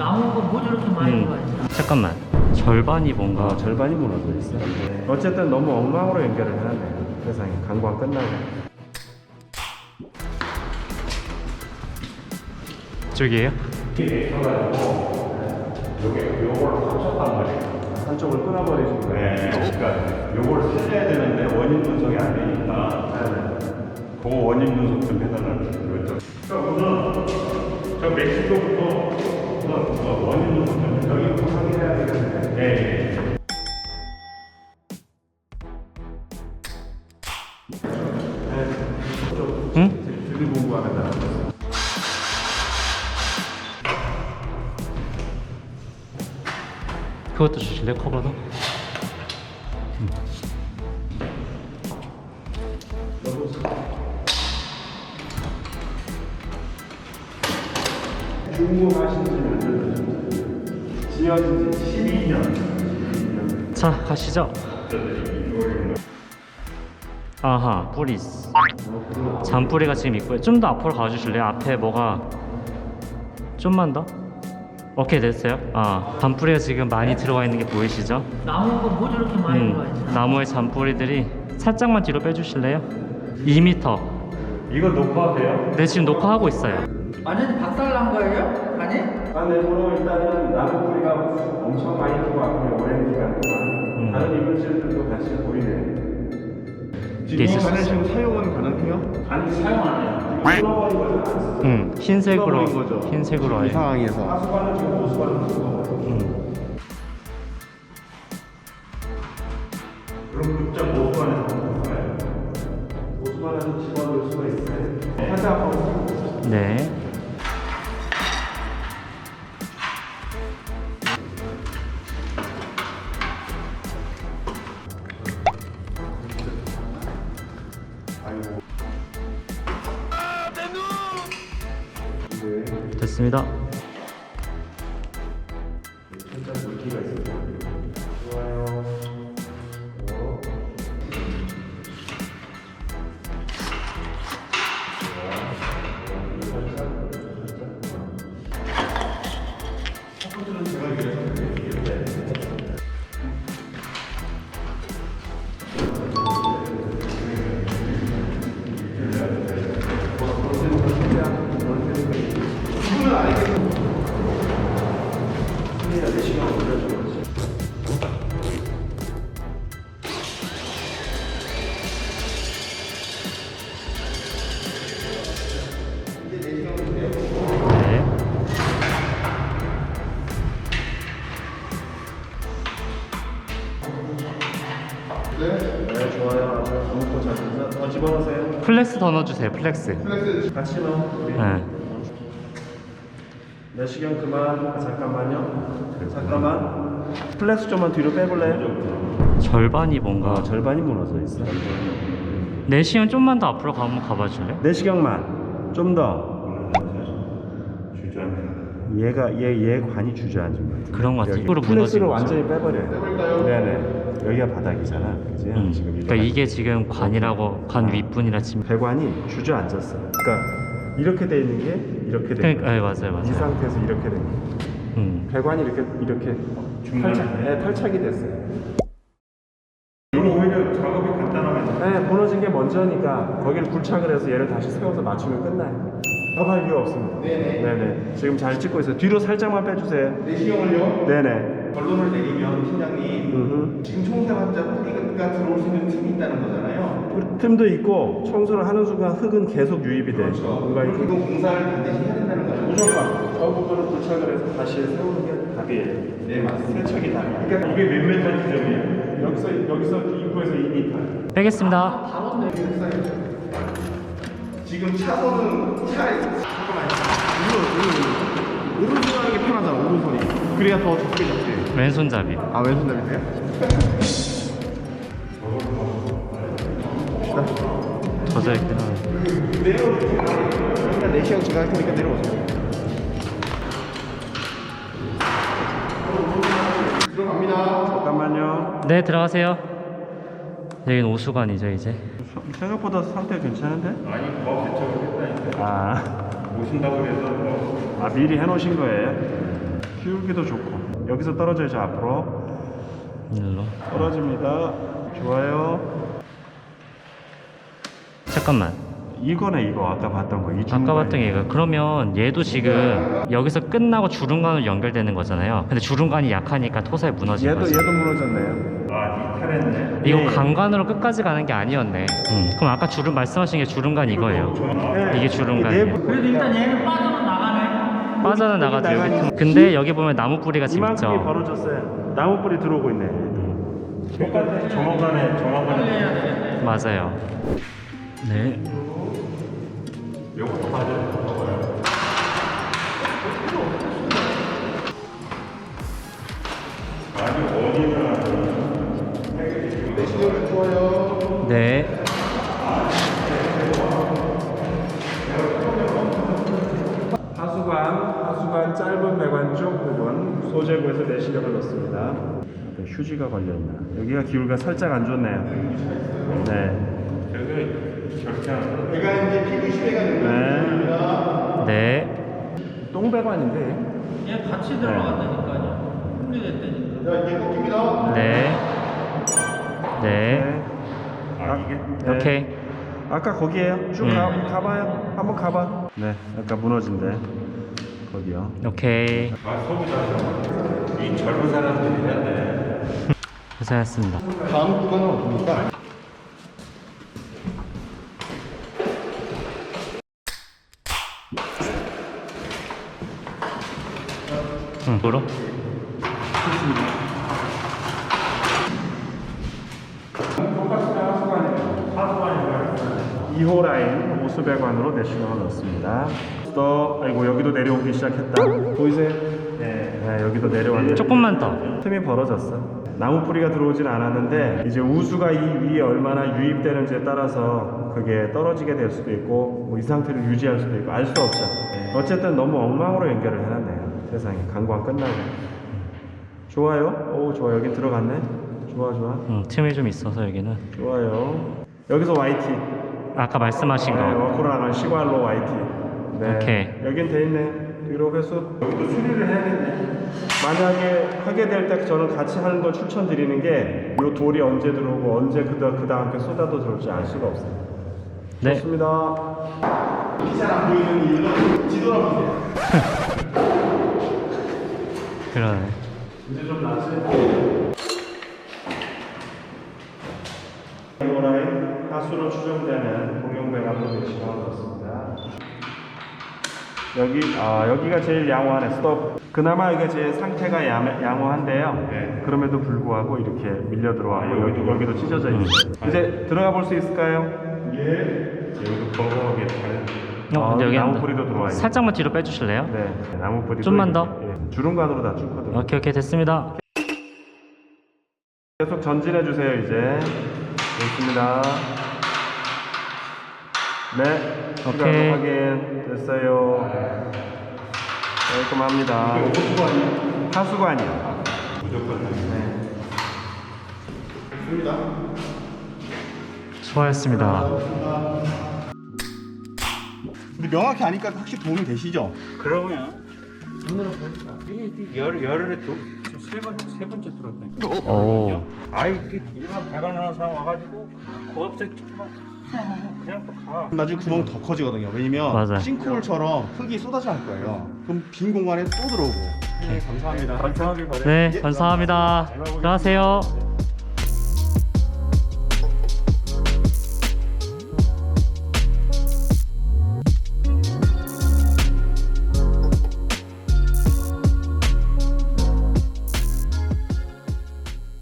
나온 거뭐 저렇게 많이 음. 들어가 있어? 잠깐만. 절반이 뭔가 어, 절반이 무너져 있어. 어쨌든 너무 엉망으로 연결을 해놨네. 세상에 관광 끝나고. 저기에요? 한쪽을 끊어버리신 거예요. 네, 그러니까 요걸 살려야 되는데 원인 분석이 안 되니까 그 원인 분석 좀 해달라는 거죠. 그러니까 우선 저 멕시코부터 그것도 주실래 커버도? 지? 지어진 지 12년. 자 가시죠. 아하 뿌리스. 잔뿌리가 지금 있고요. 좀 더 앞으로 가주실래요? 앞에 뭐가 좀만 더? 오케이 됐어요. 아 잔뿌리가 지금 많이 들어가 있는 게 보이시죠? 거뭐 저렇게 많이 들어가 있어? 음, 나무의 잔뿌리들이 살짝만 뒤로 빼주실래요? 2m. 이거 녹화돼요? 네 지금 녹화하고 있어요. 완전히 박살난 거예요? 아니? 안내부로 일단은 나무 뿌리가 엄청 많이 들어왔고요. 오랜 기간 동안. 음. 다른 이물질들도 같이 보이네. 있을 수 있어요. 사용은 가능해요? 아니 사용 안 해요. 끊어버린 거죠. 음, 흰색으로 거죠. 흰색으로 이. 상황에서. 하수관은 지금 호수관은 끊어버려. 음. 그럼 극장 모수관에서 녹화해요. 호수관에서 집어넣을 수가 있어요. 하자하고 네. 됐습니다. 플렉스 더 넣어주세요. 플렉스. 같이 넣어. 우리. 네. 내시경 그만. 아, 잠깐만요. 잠깐만. 플렉스 좀만 뒤로 빼볼래요? 절반이 뭔가. 아, 절반이 무너져 있어. 내시경 좀만 더 앞으로 가면 가봐줄래? 내 시경만 좀 더. 얘가 얘 얘 관이 주저앉은 거 같아. 그런 것 같아. 여기 입으로 플렉스를 무너진 거죠. 완전히 빼버려요. 네네. 여기가 바닥이잖아. 그지? 음. 지금 그러니까. 이게 지금 관이라고 관 윗분이라 치면. 배관이 주저앉았어. 그러니까 이렇게 돼 있는 게 이렇게 된 그러니까 거야. 네, 맞아요, 맞아요. 이 상태에서 이렇게 된 거야. 음. 배관이 이렇게 이렇게 탈착, 네, 탈착이 됐어요. 이건 오히려 작업이 간단하면 네, 무너진 게 먼저니까 거기를 굴착을 해서 얘를 다시 세워서 맞추면 끝나요. 가발 이유 없습니다. 네네. 네네. 지금 잘 찍고 있어요. 뒤로 살짝만 빼주세요. 내시경을요 네네. 결론을 내리면 팀장님 음흠. 지금 청소 환자 뿌리가 들어올 수 있는 틈이 있다는 거잖아요. 그 틈도 있고 청소를 하는 순간 흙은 계속 유입이 돼. 뭔가 그럼 이렇게 이거 공사를 반드시 해야 된다는 거죠. 무조건 저 부분을 굴착을 해서 다시 세우는 게 답이에요. 네 맞습니다. 세척이 답이에요. 그러니까 이게 몇 메타 지점이에요? 여기서 여기서 입구에서 2m. 빼겠습니다. 지금 차선은 차에 잠깐만요. 오른손 하는 게 편하잖아. 오른손이. 그래야 더 적게 잡지. 왼손잡이. 아 왼손잡이세요? 젖어 있긴 하네. 일단 내시경 제가 할 테니까 내려오세요. 들어갑니다. 잠깐만요. 네, 들어가세요. 여긴 오수관이죠, 이제. 생각보다 상태 괜찮은데? 아니 뭐 개척을 했다니까. 아, 오신다고 그래서 뭐 아 미리 해놓으신 거예요? 크기도 좋고 여기서 떨어져야죠 앞으로 일로. 떨어집니다 좋아요 잠깐만. 이거네 이거 아까 봤던 거 이 아까 봤던 게 이거. 그러면 얘도 지금 여기서 끝나고 주름관으로 연결되는 거잖아요. 근데 주름관이 약하니까 토사에 무너진 얘도 거지. 얘도 무너졌네요 아 이탈했네. 이거 예. 강관으로 끝까지 가는 게 아니었네. 음, 그럼 아까 주름 말씀하신 게 주름관 이거예요. 예, 이게 주름관이에요. 그래도 일단 얘는 빠져는 나가네. 빠져는 나가도 여기. 근데 여기 보면 나무 뿌리가 지금 이만큼이 있죠. 벌어졌어요 나무 뿌리 들어오고 있네. 정확하네. 정확하네. 해야 되겠네. 맞아요. 네. 요거 맞아요. 아니 어디나 네. 하수관, 하수관 짧은 배관 쪽 부분 소재부에서 내시경을 넣습니다. 네, 휴지가 걸려있나? 여기가 기울기가 살짝 안 좋네요. 네. 얘가 이제 PVC-배가 네. 네. 똥배관인데? 얘 같이 들어간다니까요. 분리됐다니까. 자, 이제 꺾입니다. 네. 네. 아 이게 네. 오케이. 아까 거기에요. 쭉 음. 가, 가봐요. 한번 가봐. 네. 아까 무너진데. 거기요. 오케이. 아 소비자 이 젊은 사람들이 해야 돼. 고생하셨습니다. 다음 구간은 어딥니까? 응, 뭐로? 2호 라인 호수배관으로 내시경을 넣습니다. 또 아이고 여기도 내려오기 시작했다. 보이세요? 네. 네, 여기도 내려왔는데 조금만 더. 틈이 벌어졌어. 나무 뿌리가 들어오진 않았는데 이제 우수가 이 위에 얼마나 유입되는지에 따라서 그게 떨어지게 될 수도 있고 뭐 이 상태를 유지할 수도 있고 알 수 없죠. 어쨌든 너무 엉망으로 연결을 해놨네요. 세상에 강관 끝나고. 좋아요. 오 좋아 여기 들어갔네. 좋아 좋아 응, 틈이 좀 있어서 여기는. 좋아요. 여기서 YT. 아까 말씀하신 네, 거. 워크로 나간 시관로 YT. 네. 오케이. 여긴 돼 있네. 뒤로 회수. 여기도 수리를 해야겠네. 만약에 하게 될 때 저는 같이 하는 걸 추천드리는 게 이 돌이 언제 들어오고 언제 그, 다- 그 다음 게 쏟아도 들어올지 알 수가 없어요. 네. 좋습니다. 잘안 보이는 이유는 뒤돌아보세요. 그러네. 이제 좀 낫지? 이거라인 하수로 추정되는 공용배관으로 내시경을 넣습니다. 여기 아 여기가 제일 양호하네 스톱. 그나마 이게 제 상태가 양, 양호한데요. 네. 그럼에도 불구하고 이렇게 밀려 들어와고 아, 여기 여기도 여기도 찢어져 있어요. 이제 들어가 볼 수 있을까요? 예. 여기도 잘. 어, 근데 아, 여기 나무 안- 뿌리도 들어와 있네. 살짝만 뒤로 빼주실래요? 네, 나무 뿌리 좀만 더? 주름관으로 다쭉 뻗어. 오케이, 오케이, 됐습니다. 계속 전진해 주세요 이제. 좋습니다. 네, 시간 오케이. 확인 됐어요. 깔끔합니다. 하수관이요. 무조건 좋습니다. 수고하셨습니다. 근데 명확히 아니까 확실히 도움이 되시죠? 그러면 눈으로 보니까 이게 열 열흘에 두세 번째 세 번째 들었다니까. 오. 아이 이게 일반 배관하는 사람 와가지고 고압색 그냥 또 가. 나중에 구멍 더 커지거든요. 왜냐면 맞아요. 싱크홀처럼 흙이 쏟아져 할 거예요. 그럼 빈 공간에 또 들어오고. 네, 감사합니다. 간편하게 가래. 네, 감사합니다. 들어가세요.